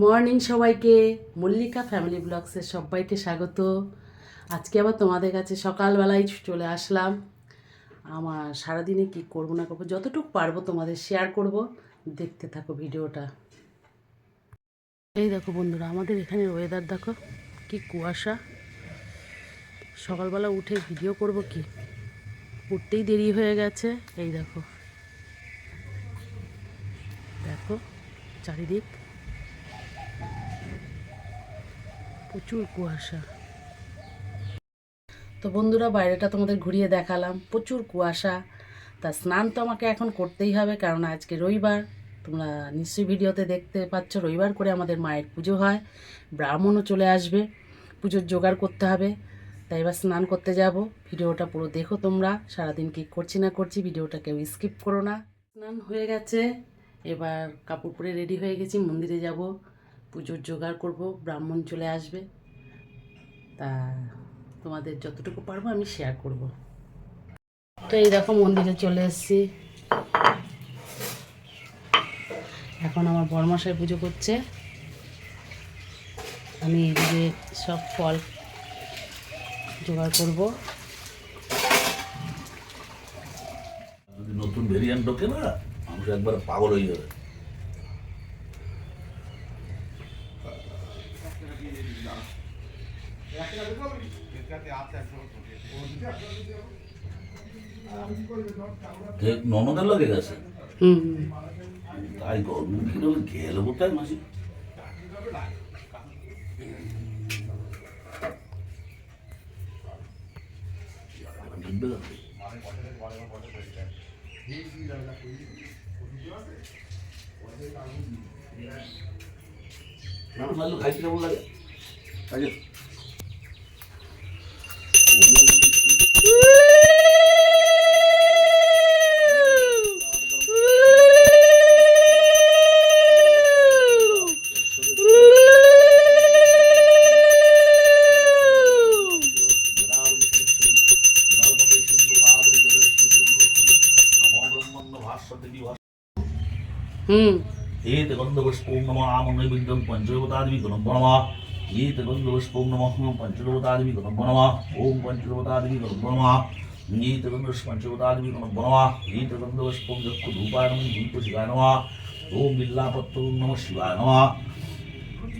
Morning সবাইকে। Mallika family ব্লগসের সবাইকে স্বাগত। আজকে আবার তোমাদের কাছে সকালবেলায় চলে আসলাম। আমার সারাদিনে কি করব না করব, যতটুকু পারব তোমাদের শেয়ার করব। দেখতে থাকো ভিডিওটা। এই দেখো বন্ধুরা, আমাদের এখানে ওয়েদার দেখো, কি কুয়াশা। সকালবেলা উঠে ভিডিও করব কি? উঠতেই দেরি হয়ে গেছে। এই দেখো। দেখো, চারিদিক প্রচুর কুয়াশা। তো বন্ধুরা, বাইরেটা তোমাদের ঘুরিয়ে দেখালাম। প্রচুর কুয়াশা। তা স্নান তো আমাকে এখন করতেই হবে, কারণ আজকে রবিবার। তোমরা নিশ্চয়ই ভিডিওতে দেখতে পাচ্ছ, রবিবার করে আমাদের মায়ের পুজো হয়। ব্রাহ্মণও চলে আসবে। পুজোর জোগাড় করতে হবে। তাই এবার স্নান করতে যাব। ভিডিওটা পুরো দেখো তোমরা। সারাদিন কি করছি না করছি ভিডিওটা কেউ স্কিপ করো না। স্নান হয়ে গেছে। এবার কাপড় পরে রেডি হয়ে গেছি, মন্দিরে যাব। পুজোর জোগাড় করব, ব্রাহ্মণ চলে আসবে। তা তোমাদের যতটুকু পারব আমি শেয়ার করব। তো এই দেখো মন্দিরে চলে এসেছি। এখন আমার বড়মশাই পুজো করছে। আমি এদিকে সব ফল জোগাড় করব। নতুন ভেরিয়েন্ট ঢোকে না, মানুষ একবার পাগল হয়ে যাবে। ননদের লাগে গেছে। তাই গরম গেল কোথায় মাসি ఏతగంధపుష్పం నమ ఆమనైవిద్యం పంచదేవతాది గుణంబనమ ఏతగంధపుష్పం నమ పంచదేవతాది గుణంబనమ ఓం పంచదేవతాది గుణంబనమ నీతగంధపుష్ పంచదేవతాది గుణంబనమ ఏతగంధపుష్పం దక్కు రూపాయనం దీప శివాయ నమ ఓం బిల్లాపత్రం నమ శివాయ నమ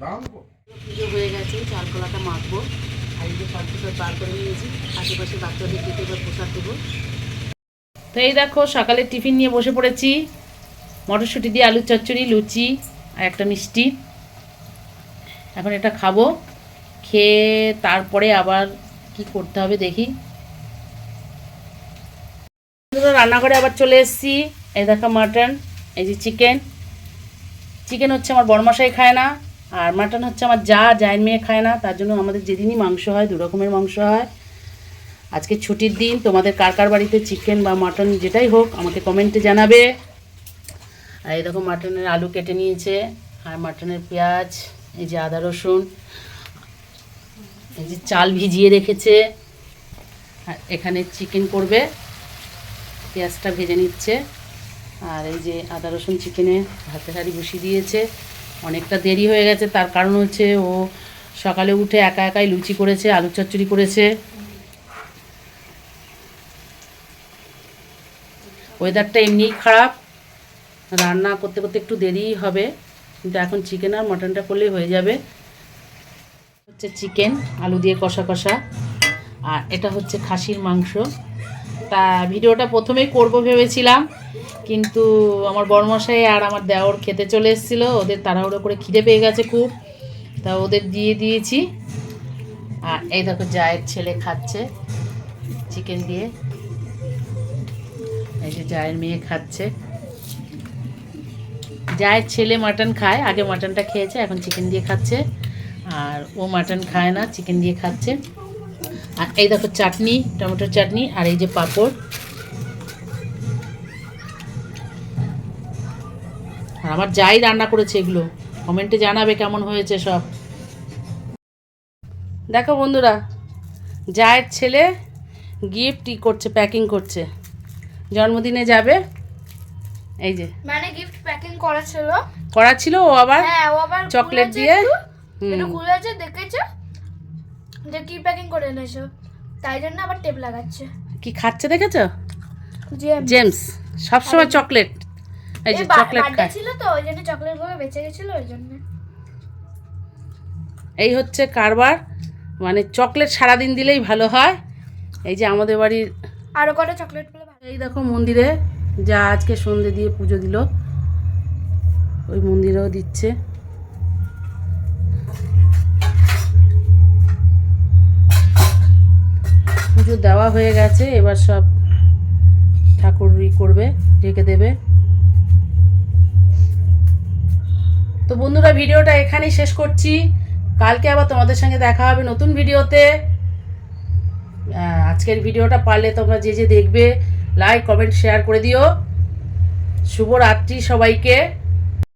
পুজো হয়ে গেছে চাল কলাটা মাখবো। আর এই যে ফল ফুটর বার করে নিয়েছি আশেপাশে বাচ্চাদের দিকে এবার প্রসাদ দেবো। তো এই দেখো সকালে টিফিন নিয়ে বসে পড়েছি। মটরশুঁটি দিয়ে আলুর চচ্চড়ি লুচি আর একটা মিষ্টি। এখন এটা খাব। খেয়ে তারপরে আবার কি করতে হবে দেখি। রান্নাঘরে আবার চলে এসেছি। এই দেখো মাটন এই যে চিকেন। চিকেন হচ্ছে আমার বড়মশাই খায় না। আর মাটন হচ্ছে আমার যা, জায়ের মেয়ে খায় না, তার জন্য আমাদের যেদিনই মাংস হয়, দু রকমের মাংস হয়। আজকে ছুটির দিন, তোমাদের কার কার বাড়িতে চিকেন বা মাটন যেটাই হোক, আমাকে কমেন্টে জানাবে। আর এই দেখো মাটনের আলু কেটে নিয়েছে, আর মাটনের পেঁয়াজ, এই যে আদা, রসুন, এই যে চাল ভিজিয়ে রেখেছে। আর এখানে চিকেন করবে, পেঁয়াজটা ভেজে নিচ্ছে। আর এই যে আদা, রসুন চিকেনে ভাতে হাঁড়ি বসিয়ে দিয়েছে। অনেকটা দেরি হয়ে গেছে, তার কারণ হচ্ছে ও সকালে উঠে একা একাই লুচি করেছে আলু চচ্চড়ি করেছে। ওয়েদারটা এমনিই খারাপ। রান্না করতে করতে একটু দেরিই হবে, কিন্তু এখন চিকেন আর মটনটা করলেই হয়ে যাবে। হচ্ছে চিকেন আলু দিয়ে কষা কষা। আর এটা হচ্ছে খাসির মাংস। তা ভিডিওটা প্রথমেই করব ভেবেছিলাম। কিন্তু আমার বড়মশাই আর আমার দেওর খেতে চলে এসেছিল। ওদের তাড়াহুড়ো করে খিদে পেয়ে গেছে খুব। তা ওদের দিয়ে দিয়েছি। আর এই দেখো জায়ের ছেলে খাচ্ছে চিকেন দিয়ে। এই যে জায়ের মেয়ে খাচ্ছে। জায়ের ছেলে মাটন খায়, আগে মাটনটা খেয়েছে, এখন চিকেন দিয়ে খাচ্ছে। আর ও মাটন খায় না, চিকেন দিয়ে খাচ্ছে। আর এই দেখো চাটনি, টমেটোর চাটনি, আর এই যে পাঁপড়। আর আমার যাই রান্না করেছে এগুলো কমেন্টে জানাবে কেমন হয়েছে সব। দেখো বন্ধুরা জায়ের ছেলে গিফট ই করছে প্যাকিং করছে। জন্মদিনে যাবে এই যে। মানে গিফট প্যাকিং করা ছিল। করা ছিল ও আবার হ্যাঁ ও আবার চকলেট দিয়ে? একটু, খুলেছে দেখেছে? যে কি প্যাকিং করে এনেছো। তাই জন্য আবার টেপ লাগাচ্ছে। কি খাচ্ছে দেখেছ? জেমস সবসময় চকলেট এই যে চকলেট খায়। ছিল তো ওই জন্য চকলেটগুলো বেঁচে গেছিল ওই জন্য। এই হচ্ছে কারবার মানে চকলেট সারাদিন দিলেই ভালো হয়। এই যে আমাদের বাড়ির আরও কটা চকলেট এই দেখো মন্দিরে যা আজকে সন্ধে দিয়ে পুজো দিল ওই মন্দিরেও দিচ্ছে। পুজো দেওয়া হয়ে গেছে এবার সব ঠাকুর ই করবে ঢেকে দেবে। তো বন্ধুরা, ভিডিওটা এখানেই শেষ করছি। কালকে আবার তোমাদের সঙ্গে দেখা হবে নতুন ভিডিওতে। আজকের ভিডিওটা পারলে তোমরা যে যে দেখবে লাইক কমেন্ট শেয়ার করে দিও। শুভরাত্রি সবাইকে।